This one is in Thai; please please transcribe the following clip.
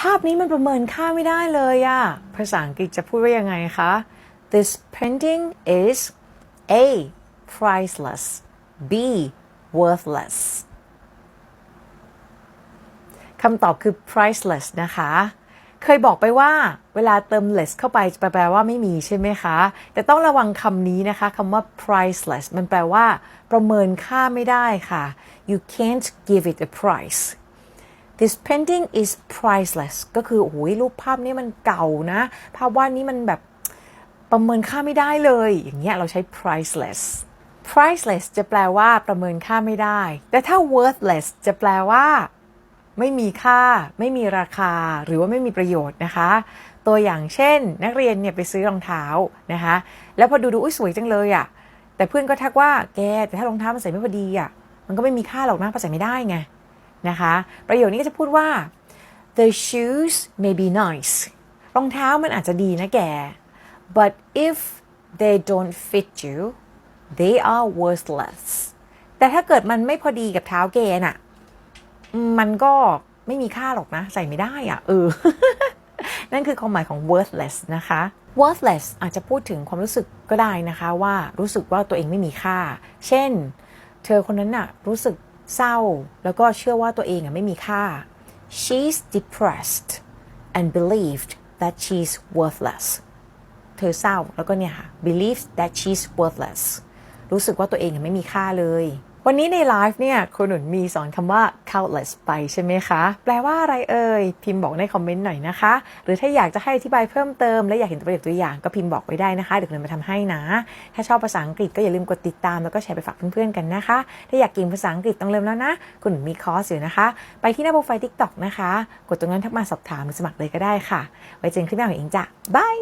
ภาพนี้มันประเมินค่าไม่ได้เลยอะภาษาอังกฤษจะพูดว่ายังไงคะ This painting is A priceless B worthless คำตอบคือ priceless นะคะ เคยบอกไปว่าเวลาเติม less เข้าไปจะแปลว่าไม่มีใช่ไหมคะ แต่ต้องระวังคำนี้นะคะคำว่า priceless มันแปลว่า ประเมินค่าไม่ได้ค่ะ you can't give it a price this painting is priceless ก็คือโอ้ยรูปภาพนี้มันเก่านะ ภาพวาดนี้มันแบบประเมินค่าไม่ได้เลย อย่างเงี้ยเราใช้ priceless priceless จะแปลว่าประเมินค่าไม่ได้ แต่ถ้า worthless จะแปลว่า ไม่มีค่า ไม่มีราคา หรือว่าไม่มีประโยชน์นะคะ ตัวอย่างเช่น นักเรียนเนี่ยไปซื้อรองเท้านะคะ แล้วพอดูดูอุ้ยสวยจังเลยอะ่ะ แต่เพื่อนก็ทักว่าแกแต่ถ้ารองเท้ามันใส่ไม่พอดีอะ่ะ มันก็ไม่มีค่าหรอกนะเพราะใส่ไม่ได้ไง นะคะ ประโยคนี้ก็จะพูดว่า the shoes may be nice รองเท้ามันอาจจะดีนะแก but if they don't fit you they are worthless แต่ถ้าเกิดมันไม่พอดีกับเท้าแกน่ะ มันก็ไม่มีค่าหรอกนะ ใส่ไม่ได้อะเออ นั่นคือความหมายของ worthless นะคะ worthless อาจจะพูดถึงความรู้สึกก็ได้นะคะ ว่ารู้สึกว่าตัวเองไม่มีค่า เช่น เธอคนนั้นน่ะ รู้สึก เศร้า แล้วก็เชื่อว่าตัวเองอะไม่มีค่า she's depressed and believed that she's worthless เธอเศร้าแล้วก็เนี่ยค่ะ believes that she's worthless รู้สึกว่าตัวเองไม่มีค่าเลย วันนี้ในไลฟ์เนี่ยคุณหนุนมีสอนคำว่า countless ไปใช่ไหมคะ แปลว่าอะไรเอ่ย พิมพ์บอกในคอมเมนต์หน่อยนะคะ หรือถ้าอยากจะให้อธิบายเพิ่มเติม และอยากเห็นตัวอย่างตัวอย่างก็พิมพ์บอกไว้ได้นะคะ เดี๋ยวคุณหนุนมาทำให้นะ ถ้าชอบภาษาอังกฤษก็อย่าลืมกดติดตามแล้วก็แชร์ไปฝากเพื่อนๆกันนะคะ ถ้าอยากเก่งภาษาอังกฤษต้องเริ่มแล้วนะ คุณหนุนมีคอร์สอยู่นะคะ ไปที่หน้าโปรไฟล์ TikTok นะคะ กดตรงนั้นทักมาสอบถามหรือสมัครเลยก็ได้ค่ะ ไว้เจอกันคลิปหน้าของเองจ้ะบาย